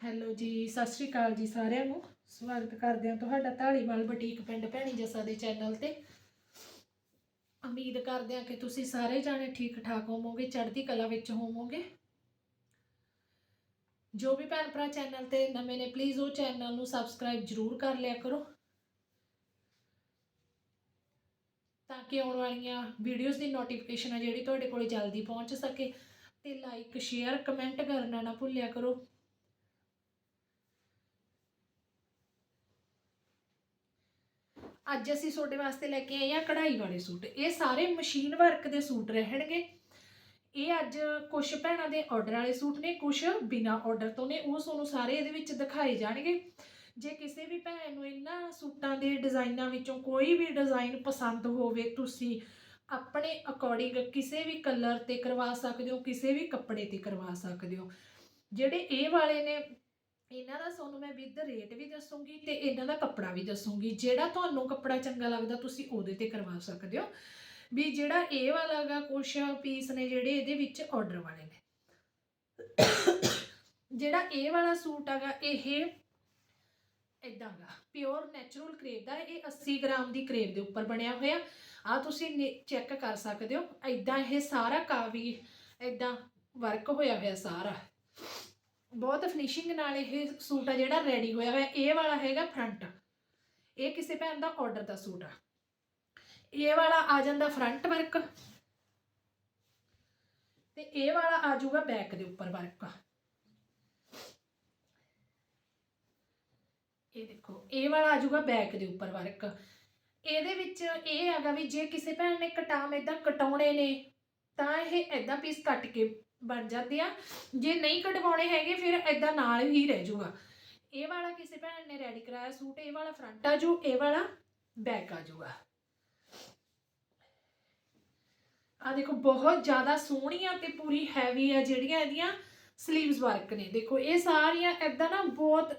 Hello ਜੀ, ਸਤਿ ਸ਼੍ਰੀ ਅਕਾਲ ਜੀ ਸਾਰਿਆਂ ਨੂੰ। ਸਵਾਗਤ ਕਰਦੇ ਹਾਂ ਤੁਹਾਡਾ ਢਾਲੀਵਾਲ ਬੁਟੀਕ ਪਿੰਡ ਭੈਣੀ ਜੱਸਾ ਦੇ ਚੈਨਲ ਤੇ। ਉਮੀਦ ਕਰਦੇ ਹਾਂ ਕਿ ਤੁਸੀਂ ਸਾਰੇ ਜਾਣੇ ਠੀਕ ਠਾਕ ਹੋਵੋਗੇ, ਚੜ੍ਹਦੀ ਕਲਾ ਵਿੱਚ ਹੋਵੋਗੇ। ਜੋ ਵੀ ਭੈਣ ਭਰਾ ਚੈਨਲ ਤੇ ਨਵੇਂ ਨੇ ਪਲੀਜ਼ ਉਹ ਚੈਨਲ ਨੂੰ ਸਬਸਕ੍ਰਾਈਬ ਜਰੂਰ ਕਰ ਲਿਆ ਕਰੋ। ਤਾਂ ਕਿ ਆਉਣ ਵਾਲੀਆਂ ਵੀਡੀਓਜ਼ ਦੀ ਨੋਟੀਫਿਕੇਸ਼ਨ ਆ ਜਿਹੜੀ ਤੁਹਾਡੇ ਕੋਲ ਜਲਦੀ ਪਹੁੰਚ ਸਕੇ। ਤੇ ਲਾਈਕ ਸ਼ੇਅਰ ਕਮੈਂਟ ਕਰਨਾ ਨਾ ਭੁੱਲਿਆ ਕਰੋ। ਅੱਜ ਅਸੀਂ ਤੁਹਾਡੇ ਵਾਸਤੇ ਲੈ ਕੇ ਆਏ ਆ ਕਢਾਈ ਵਾਲੇ ਸੂਟ। ਇਹ ਸਾਰੇ ਮਸ਼ੀਨ ਵਰਕ ਦੇ ਸੂਟ ਰਹਿਣਗੇ। ਇਹ ਅੱਜ ਕੁਝ ਭੈਣਾਂ ਦੇ ਆਰਡਰ ਵਾਲੇ ਸੂਟ ਨੇ ਕੁਝ ਬਿਨਾ ਆਰਡਰ ਤੋਂ ਨੇ। ਉਹ ਤੁਹਾਨੂੰ ਸਾਰੇ ਇਹਦੇ ਵਿੱਚ ਦਿਖਾਏ ਜਾਣਗੇ। ਜੇ ਕਿਸੇ ਵੀ ਭੈਣ ਨੂੰ ਇਹਨਾਂ ਸੂਟਾਂ ਦੇ ਡਿਜ਼ਾਈਨਾਂ ਵਿੱਚੋਂ ਕੋਈ ਵੀ ਡਿਜ਼ਾਈਨ ਪਸੰਦ ਹੋਵੇ, ਤੁਸੀਂ ਆਪਣੇ ਅਕੋਰਡਿੰਗ ਕਿਸੇ ਵੀ ਕਲਰ ਤੇ ਕਰਵਾ ਸਕਦੇ ਹੋ, ਕਿਸੇ ਵੀ ਕੱਪੜੇ ਤੇ ਕਰਵਾ ਸਕਦੇ ਹੋ। ਜਿਹੜੇ ਇਹ ਵਾਲੇ ਨੇ ਇਹਨਾਂ ਦਾ ਤੁਹਾਨੂੰ ਮੈਂ ਵਿਦ ਰੇਟ ਵੀ ਦੱਸੂਗੀ ਤੇ ਇਹਨਾਂ ਦਾ ਕੱਪੜਾ ਵੀ ਦੱਸੂਗੀ। ਜਿਹੜਾ ਤੁਹਾਨੂੰ ਕੱਪੜਾ ਚੰਗਾ ਲੱਗਦਾ ਤੁਸੀਂ ਉਹਦੇ ਤੇ ਕਰਵਾ ਸਕਦੇ ਹੋ। ਵੀ ਜਿਹੜਾ ਇਹ ਵਾਲਾ ਗਾ, ਕੁਛ ਪੀਸ ਨੇ ਜਿਹੜੇ ਇਹਦੇ ਵਿੱਚ ਆਰਡਰ ਵਾਲੇ ਨੇ। ਜਿਹੜਾ ਇਹ ਵਾਲਾ ਸੂਟ ਹੈਗਾ, ਇਹ ਇਦਾਂ ਗਾ ਪਿਓਰ ਨੈਚੁਰਲ ਕਰੇਵ ਦਾ, ਇਹ 80 ਗ੍ਰਾਮ ਦੀ ਕਰੇਵ ਦੇ ਉੱਪਰ ਬਣਿਆ ਹੋਇਆ। ਆ ਤੁਸੀਂ ਚੈੱਕ ਕਰ ਸਕਦੇ ਹੋ। ਇਦਾਂ ਇਹ ਸਾਰਾ ਕਾਵੀ ਇਦਾਂ ਵਰਕ ਹੋਇਆ ਹੋਇਆ ਸਾਰਾ। ਬਹੁਤ ਫਿਨਿਸ਼ਿੰਗ ਨਾਲ ਇਹ ਸੂਟ ਆ ਜਿਹੜਾ ਰੈਡੀ ਹੋਇਆ ਹੋਇਆ। ਇਹ ਵਾਲਾ ਹੈਗਾ ਫਰੰਟ ਇਹ ਕਿਸੇ ਭੈਣ ਦਾ ਆਰਡਰ ਦਾ ਸੂਟ ਆ। ਇਹ ਵਾਲਾ ਆ ਜਾਂਦਾ ਫਰੰਟ ਵਰਕ ਤੇ ਇਹ ਵਾਲਾ ਆ ਜਾਊਗਾ ਬੈਕ ਦੇ ਉੱਪਰ ਵਰਕ ਇਹ ਦੇਖੋ, ਇਹ ਵਾਲਾ ਆ ਜਾਊਗਾ ਬੈਕ ਦੇ ਉੱਪਰ ਵਰਕ ਇਹਦੇ ਵਿੱਚ ਇਹ ਹੈਗਾ ਵੀ ਜੇ ਕਿਸੇ ਭੈਣ ਨੇ ਕਟਾਮ ਇਦਾਂ ਕਟਾਉਣੇ ਨੇ, ਤਾਂ ਇਹ ਇਦਾਂ ਪੀਸ ਕੱਟ ਕੇ ਬਣ ਜਾਂਦੇ ਆ। ਜੇ ਨਹੀਂ ਕਟਵਾਉਣੇ ਹੈਗੇ, ਫਿਰ ਇਦਾਂ ਨਾਲ ਹੀ ਰਹਿ ਜਾਊਗਾ। ਇਹ ਵਾਲਾ ਕਿਸੇ ਭੈਣ ਨੇ ਰੈਡੀ ਕਰਾਇਆ ਸੂਟ, ਇਹ ਵਾਲਾ ਫਰੰਟ ਆ ਜੂ ਇਹ ਵਾਲਾ ਬੈਕ ਆ ਜਾਊਗਾ। ਆ ਦੇਖੋ, ਬਹੁਤ ਜ਼ਿਆਦਾ ਸੋਹਣੀਆਂ ਤੇ ਪੂਰੀ ਹੈਵੀ ਆ ਜਿਹੜੀਆਂ ਇਹਦੀਆਂ 슬ੀਵਸ ਵਰਕ ਨੇ। ਦੇਖੋ, ਇਹ ਸਾਰੀਆਂ ਇਦਾਂ ਨਾ ਬਹੁਤ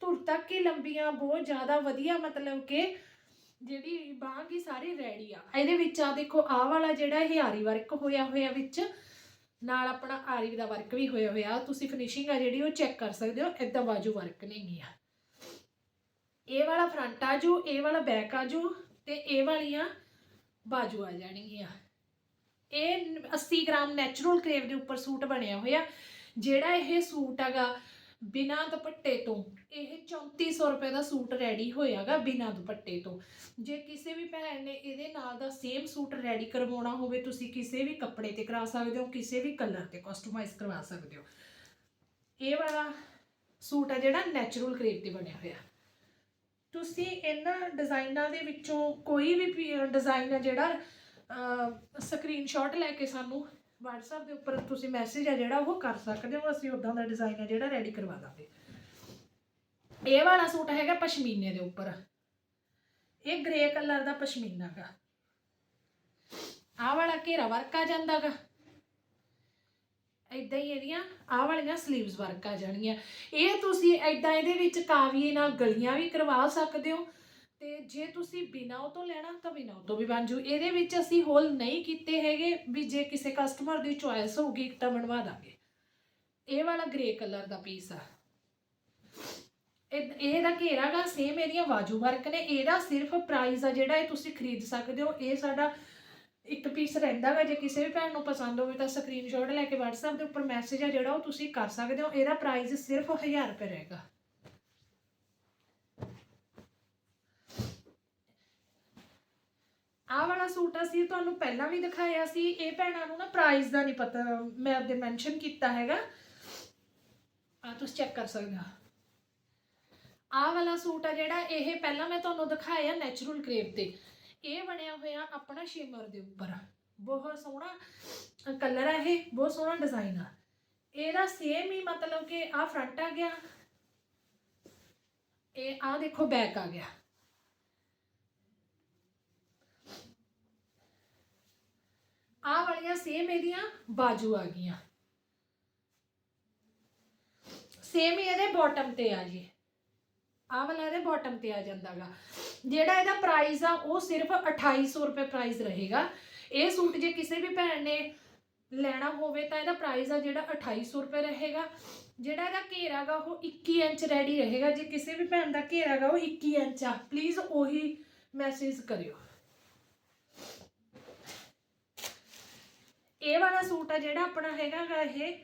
ਧੁਰ ਤੱਕ ਹੀ ਲੰਬੀਆਂ, ਬਹੁਤ ਜ਼ਿਆਦਾ ਵਧੀਆ ਮਤਲਬ ਕਿ ਜਿਹੜੀ ਬਾਂਹ ਕੀ ਸਾਰੀ ਰੈਡੀ ਆ। ਇਹਦੇ ਵਿੱਚ ਆ ਦੇਖੋ, ਆਹ ਵਾਲਾ ਜਿਹੜਾ ਇਹ ਆਰੀ ਵਰਕ ਹੋਇਆ ਹੋਇਆ ਵਿੱਚ ਨਾਲ ਆਪਣਾ ਆਰੀ ਦਾ ਵਰਕ ਵੀ ਹੋਇਆ ਹੋਇਆ, ਤੁਸੀਂ ਫਿਨਿਸ਼ਿੰਗ ਆ ਜਿਹੜੀ ਉਹ ਚੈੱਕ ਕਰ ਸਕਦੇ ਹੋ ਇਦਾਂ ਬਾਜੂ ਵਰਕ ਨਹੀਂ ਆ ਇਹ ਵਾਲਾ ਫਰੰਟ ਆ ਜੂ ਇਹ ਵਾਲਾ ਬੈਕ ਆ ਜੂ ਤੇ ਇਹ ਵਾਲੀਆਂ ਬਾਜੂ ਆ ਜਾਣਗੀਆਂ। ਇਹ 80 ਗ੍ਰਾਮ ਨੈਚੁਰਲ ਕਰੇਵ ਦੇ ਉੱਪਰ ਸੂਟ ਬਣਿਆ ਹੋਇਆ, ਜਿਹੜਾ ਇਹ ਸੂਟ ਹੈਗਾ ਬਿਨਾ ਦੁਪੱਟੇ ਤੋਂ, ਇਹ 3400 ਰੁਪਏ ਦਾ ਸੂਟ ਰੈਡੀ ਹੋਇਆਗਾ ਬਿਨਾ ਦੁਪੱਟੇ ਤੋਂ। ਜੇ ਕਿਸੇ ਵੀ ਭੈਣ ਨੇ ਇਹਦੇ ਨਾਲ ਦਾ ਸੇਮ ਸੂਟ ਰੈਡੀ ਕਰਵਾਉਣਾ ਹੋਵੇ, ਤੁਸੀਂ ਕਿਸੇ ਵੀ ਕੱਪੜੇ ਤੇ ਕਰਾ ਸਕਦੇ ਹੋ, ਕਿਸੇ ਵੀ ਕਲਰ ਤੇ ਕਸਟਮਾਈਜ਼ ਕਰਵਾ ਸਕਦੇ ਹੋ। ਇਹ ਵਾਲਾ ਸੂਟ ਹੈ ਜਿਹੜਾ ਨੈਚੁਰਲ ਕਰੇਪ ਤੇ ਬਣਿਆ ਹੋਇਆ। ਤੁਸੀਂ ਇਹਨਾਂ ਡਿਜ਼ਾਈਨਾਂ ਦੇ ਵਿੱਚੋਂ ਕੋਈ ਵੀ ਡਿਜ਼ਾਈਨ ਹੈ ਜਿਹੜਾ ਸਕਰੀਨਸ਼ਾਟ ਲੈ ਕੇ ਸਾਨੂੰ WhatsApp ਦੇ ਉੱਪਰ ਤੁਸੀਂ ਮੈਸੇਜ ਹੈ ਜਿਹੜਾ ਉਹ ਕਰ ਸਕਦੇ ਹੋ, ਅਸੀਂ ਉਦਾਂ ਦਾ ਡਿਜ਼ਾਈਨ ਹੈ ਜਿਹੜਾ ਰੈਡੀ ਕਰਵਾ ਦਾਂਗੇ। ਇਹ ਵਾਲਾ ਸੂਟ ਹੈਗਾ ਪਸ਼ਮੀਨੇ ਦੇ ਉੱਪਰ। ਇਹ ਗ੍ਰੇ ਕਲਰ ਦਾ ਪਸ਼ਮੀਨਾ ਗਾ। ਆਹ ਵਾਲਾ ਘੇਰਾ ਵਰਕ ਆ ਜਾਂਦਾਗਾ ਇਦਾਂ ਹੀ ਇਹਦੀਆਂ ਆਹ ਵਾਲੀਆਂ 슬ੀਵਸ ਵਰਕ ਆ ਜਾਣਗੀਆਂ। ਇਹ ਤੁਸੀਂ ਇਦਾਂ ਇਹਦੇ ਵਿੱਚ ਕਾਵੀਏ ਨਾਲ ਗਲੀਆਂ ਵੀ ਕਰਵਾ ਸਕਦੇ ਹੋ ਤੇ ਜੇ ਤੁਸੀਂ ਬਿਨਾਂ ਉਹ ਤੋਂ ਲੈਣਾ ਤਾਂ ਬਿਨਾਂ ਉਹ ਤੋਂ ਵੀ ਬਣ ਜੂ। ਇਹਦੇ ਵਿੱਚ ਅਸੀਂ ਹੋਲ ਨਹੀਂ ਕੀਤੇ ਹੈਗੇ ਵੀ ਜੇ ਕਿਸੇ ਕਸਟਮਰ ਦੀ ਚੁਆਇਸ ਹੋਊਗੀ ਤਾਂ ਬਣਵਾ ਦਾਂਗੇ। ਇਹ ਵਾਲਾ ਗ੍ਰੇ ਕਲਰ ਦਾ ਪੀਸ ਆ। ਇਹ ਇਹਦਾ ਘੇਰਾ ਗਾ ਸੇਮ ਇਹਦੀਆਂ ਬਾਜੂ ਵਰਕ ਨੇ, ਇਹਦਾ ਸਿਰਫ ਪ੍ਰਾਈਸ ਆ ਜਿਹੜਾ ਇਹ ਤੁਸੀਂ ਖਰੀਦ ਸਕਦੇ ਹੋ, ਇਹ ਸਾਡਾ ਇੱਕ ਪੀਸ ਰਹਿੰਦਾ ਵਾ ਜੇ ਕਿਸੇ ਵੀ ਭੈਣ ਨੂੰ ਪਸੰਦ ਹੋਵੇ ਤਾਂ ਸਕਰੀਨਸ਼ਾਟ ਲੈ ਕੇ WhatsApp ਦੇ ਉੱਪਰ ਮੈਸੇਜ ਆ ਜਿਹੜਾ ਉਹ ਤੁਸੀਂ ਕਰ ਸਕਦੇ ਹੋ, ਇਹਦਾ ਪ੍ਰਾਈਸ ਸਿਰਫ 1000 ਰੁਪਏ ਰਹੇਗਾ ਆਹ ਵਾਲਾ ਸੂਟ ਅਸੀਂ ਤੁਹਾਨੂੰ ਪਹਿਲਾਂ ਵੀ ਦਿਖਾਇਆ ਸੀ, ਇਹ ਭੈਣਾਂ ਨੂੰ ਨਾ ਪ੍ਰਾਈਸ ਦਾ ਨਹੀਂ ਪਤਾ, ਮੈਂ ਆਪਦੇ ਮੈਂਸ਼ਨ ਕੀਤਾ ਹੈਗਾ। ਆ ਤੁਸੀਂ ਚੈੱਕ ਕਰ ਸਕਦੇ ਹੋ। ਆਹ ਵਾਲਾ ਸੂਟ ਆ ਜਿਹੜਾ, ਇਹ ਪਹਿਲਾਂ ਮੈਂ ਤੁਹਾਨੂੰ ਦਿਖਾਇਆ ਨੈਚੁਰਲ ਕਰੇਪ ਤੇ। ਇਹ ਬਣਿਆ ਹੋਇਆ ਆਪਣਾ ਸ਼ਿਮਰ ਦੇ ਉੱਪਰ। ਬਹੁਤ ਸੋਹਣਾ ਕਲਰ ਹੈ ਇਹ, ਬਹੁਤ ਸੋਹਣਾ ਡਿਜ਼ਾਈਨ ਆ। ਇਹਦਾ ਸੇਮ ਹੀ ਮਤਲਬ ਕਿ ਆ ਫਰੰਟ ਆ ਗਿਆ। ਇਹ ਆ ਦੇਖੋ ਬੈਕ ਆ ਗਿਆ। ਆ ਵਾਲੀਆਂ ਸੇਮ ਇਹਦੀਆਂ ਬਾਜੂ ਆ ਗਈਆਂ। ਸੇਮ ਹੀ ਇਹਦੇ ਬਾਟਮ ਤੇ ਆ ਜੀ। ਆ ਵਾਲਾ ਇਹਦੇ ਬਾਟਮ ਤੇ ਆ ਜਾਂਦਾਗਾ। ਜਿਹੜਾ ਇਹਦਾ ਪ੍ਰਾਈਸ ਆ, ਉਹ ਸਿਰਫ 2800 ਰੁਪਏ ਪ੍ਰਾਈਸ ਰਹੇਗਾ। ਇਹ ਸੂਟ ਜੇ ਕਿਸੇ ਵੀ ਭੈਣ ਨੇ ਲੈਣਾ ਹੋਵੇ ਤਾਂ ਇਹਦਾ ਪ੍ਰਾਈਸ ਆ ਜਿਹੜਾ 2800 ਰੁਪਏ ਰਹੇਗਾ। ਜਿਹੜਾ ਇਹਦਾ ਘੇਰਾ ਗਾ ਉਹ 21 ਇੰਚ ਰੈਡੀ ਰਹੇਗਾ। ਜੇ ਕਿਸੇ ਵੀ ਭੈਣ ਦਾ ਘੇਰਾ ਉਹ 21 ਇੰਚ ਆ। ਪਲੀਜ਼ ਉਹੀ ਮੈਸੇਜ ਕਰਿਓ। ਇਹ ਵਾਲਾ ਸੂਟ ਆ ਜਿਹੜਾ ਆਪਣਾ ਹੈਗਾ ਗਾ ਇਹ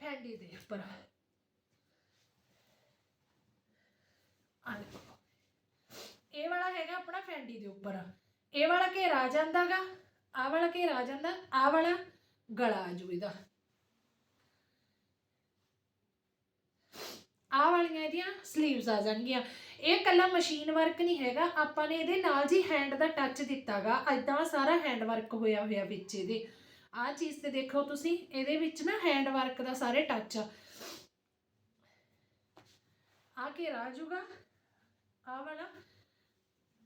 ਫੈਂਡੀ ਦੇ ਉੱਪਰ। ਆ ਦੇਖੋ। ਇਹ ਵਾਲਾ ਹੈਗਾ ਆਪਣਾ ਫੈਂਡੀ ਦੇ ਉੱਪਰ। ਇਹ ਵਾਲਾ ਘੇਰਾ ਆ ਜਾਂਦਾਗਾ, ਆਹ ਵਾਲਾ ਘੇਰਾ ਆ ਜਾਂਦਾ, ਆਹ ਵਾਲਾ ਗਲਾ ਆ ਜੂ ਇਹਦਾ। ਆਹ ਵਾਲੀਆਂ ਇਹਦੀਆਂ 슬ੀਵਸ ਆ ਜਾਣਗੀਆਂ। ਇਹ ਕੱਲਾ ਮਸ਼ੀਨ ਵਰਕ ਨਹੀਂ ਹੈਗਾ, ਆਪਾਂ ਨੇ ਇਹਦੇ ਨਾਲ ਜੀ ਹੈਂਡ ਦਾ ਟੱਚ ਦਿੱਤਾਗਾ। ਐਦਾਂ ਸਾਰਾ ਹੈਂਡ ਵਰਕ ਹੋਇਆ ਹੋਇਆ ਵਿੱਚ ਇਹਦੇ। ਆਹ ਚੀਜ਼ ਤੇ ਦੇਖੋ ਤੁਸੀਂ, ਇਹਦੇ ਵਿੱਚ ਨਾ ਹੈਂਡ ਵਰਕ ਦਾ ਸਾਰੇ ਟੱਚ ਆ। ਆ ਘੇਰਾ ਆ ਵਾਲਾ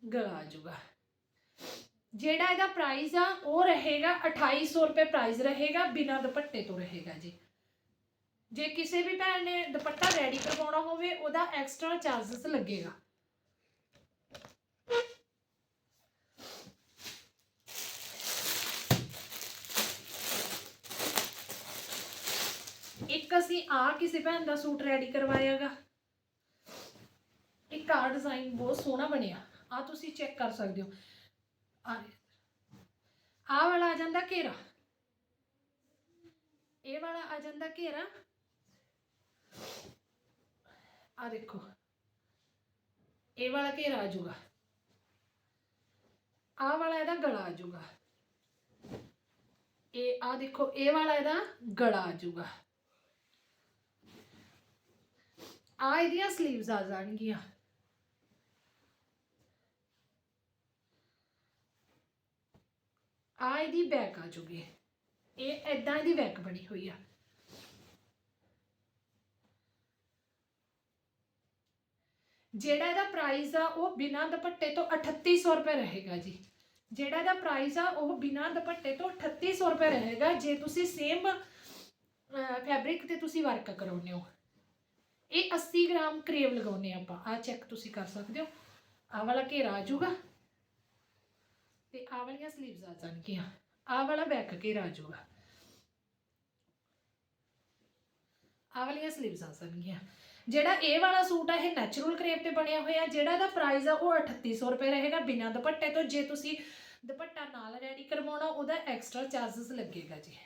ਗਲਾ ਆ ਜਿਹੜਾ ਇਹਦਾ ਪ੍ਰਾਈਸ ਆ, ਉਹ ਰਹੇਗਾ 2800 ਰੁਪਏ ਪ੍ਰਾਈਸ ਰਹੇਗਾ, ਬਿਨਾਂ ਦੁਪੱਟੇ ਤੋਂ ਰਹੇਗਾ ਜੀ। ਜੇ ਕਿਸੇ ਵੀ ਭੈਣ ਨੇ ਦੁਪੱਟਾ ਰੈਡੀ ਕਰਵਾਉਣਾ ਹੋਵੇ, ਉਹਦਾ ਐਕਸਟਰਾ ਚਾਰजेस ਲੱਗੇਗਾ। ਇੱਕ ਅਸੀਂ ਆ ਕਿਸੇ ਭੈਣ ਦਾ ਸੂਟ ਰੈਡੀ ਕਰਵਾਇਆਗਾ। ਇੱਕ ਆ ਡਿਜ਼ਾਈਨ ਬਹੁਤ ਸੋਹਣਾ ਬਣਿਆ। ਆ ਤੁਸੀਂ ਚੈੱਕ ਕਰ ਸਕਦੇ ਹੋ। ਆ ਆ ਵਾਲਾ ਆ ਜਾਂਦਾ ਘੇਰਾ। ਇਹ ਵਾਲਾ ਆ ਜਾਂਦਾ ਘੇਰਾ। ਆ ਦੇਖੋ। ਇਹ ਵਾਲਾ ਘੇਰਾ ਆ ਜਾਊਗਾ। ਆ ਵਾਲਾ ਇਹਦਾ ਗਲਾ ਆ ਜਾਊਗਾ। ਇਹ ਆ ਦੇਖੋ, ਇਹ ਵਾਲਾ ਇਹਦਾ ਗਲਾ ਆ ਜਾਊਗਾ। ਆ ਇਹਦੀਆਂ 슬ੀਵਸ ਆ ਜਾਣਗੀਆਂ। ਆ ਇਹਦੀ ਬੈਕ ਆ ਜੂਗੀ। ਇਹ ਐਦਾਂ ਦੀ ਬੈਕ ਬਣੀ ਹੋਈ ਆ। ਜਿਹੜਾ ਇਹਦਾ ਪ੍ਰਾਈਸ ਆ, ਉਹ ਬਿਨਾਂ ਦੁਪੱਟੇ ਤੋਂ 3800 ਰੁਪਏ ਰਹੇਗਾ ਜੀ। ਜਿਹੜਾ ਇਹਦਾ ਪ੍ਰਾਈਸ ਆ, ਉਹ ਬਿਨਾਂ ਦੁਪੱਟੇ ਤੋਂ 3800 ਰੁਪਏ ਰਹੇਗਾ, ਜੇ ਤੁਸੀਂ ਸੇਮ ਫੈਬਰਿਕ ਤੇ ਤੁਸੀਂ ਵਰਕ ਕਰਾਉਂਦੇ ਹੋ। ਇਹ 80 ਗ੍ਰਾਮ ਕਰੇਵ ਲਗਾਉਨੇ ਆਪਾਂ। ਆ ਚੈੱਕ ਤੁਸੀਂ ਕਰ ਸਕਦੇ ਹੋ। ਆ ਵਾਲਾ ਘੇਰਾ ਆ ਜਾਊਗਾ ਤੇ ਆ ਵਾਲੀਆਂ ਸਲੀਵਸ ਆ ਜਾਣਗੀਆਂ। ਆ ਵਾਲਾ ਬੈਕ ਘੇਰਾ ਆ। ਆ ਵਾਲੀਆਂ ਸਲੀਵਸ ਆ ਜਾਣਗੀਆਂ। ਜਿਹੜਾ ਇਹ ਵਾਲਾ ਸੂਟ ਆ, ਇਹ ਨੈਚੁਰਲ ਕਰੇਪ ਤੇ ਬਣਿਆ ਹੋਇਆ। ਜਿਹੜਾ ਦਾ ਪ੍ਰਾਈਸ ਆ, ਉਹ 3800 ਰੁਪਏ ਰਹੇਗਾ ਬਿਨਾਂ ਦੁਪੱਟੇ ਤੋਂ। ਜੇ ਤੁਸੀਂ ਦੁਪੱਟਾ ਨਾਲ ਰੈਡੀ ਕਰਵਾਉਣਾ, ਉਹਦਾ ਐਕਸਟਰਾ ਚਾਰजेस ਲੱਗੇਗਾ ਜੀ।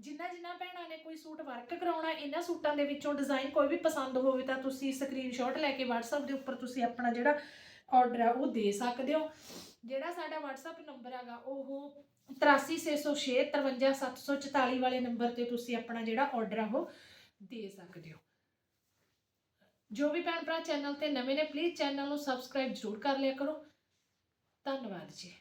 ਜਿੰਨਾ ਜਿੰਨਾ ਭੈਣਾਂ ਨੇ ਕੋਈ ਸੂਟ ਵਰਕ ਕਰਾਉਣਾ, ਇਹਨਾਂ ਸੂਟਾਂ ਦੇ ਵਿੱਚੋਂ ਡਿਜ਼ਾਈਨ ਕੋਈ ਵੀ ਪਸੰਦ ਹੋਵੇ ਤਾਂ ਤੁਸੀਂ ਸਕਰੀਨਸ਼ਾਟ ਲੈ ਕੇ WhatsApp ਦੇ ਉੱਪਰ ਤੁਸੀਂ ਆਪਣਾ ਜਿਹੜਾ ਆਰਡਰ ਆ, ਉਹ ਦੇ ਸਕਦੇ ਹੋ। ਜਿਹੜਾ ਸਾਡਾ WhatsApp ਨੰਬਰ ਹੈਗਾ, ਉਹ 836006 53744 ਵਾਲੇ ਨੰਬਰ ਤੇ ਤੁਸੀਂ ਆਪਣਾ ਜਿਹੜਾ ਆਰਡਰ ਆ, ਉਹ ਦੇ ਸਕਦੇ ਹੋ। ਜੋ ਵੀ ਭੈਣ ਭਰਾ ਚੈਨਲ ਤੇ ਨਵੇਂ ਨੇ ਪਲੀਜ਼ ਚੈਨਲ ਨੂੰ ਸਬਸਕ੍ਰਾਈਬ ਜ਼ਰੂਰ ਕਰ ਲਿਆ ਕਰੋ। ਧੰਨਵਾਦ ਜੀ।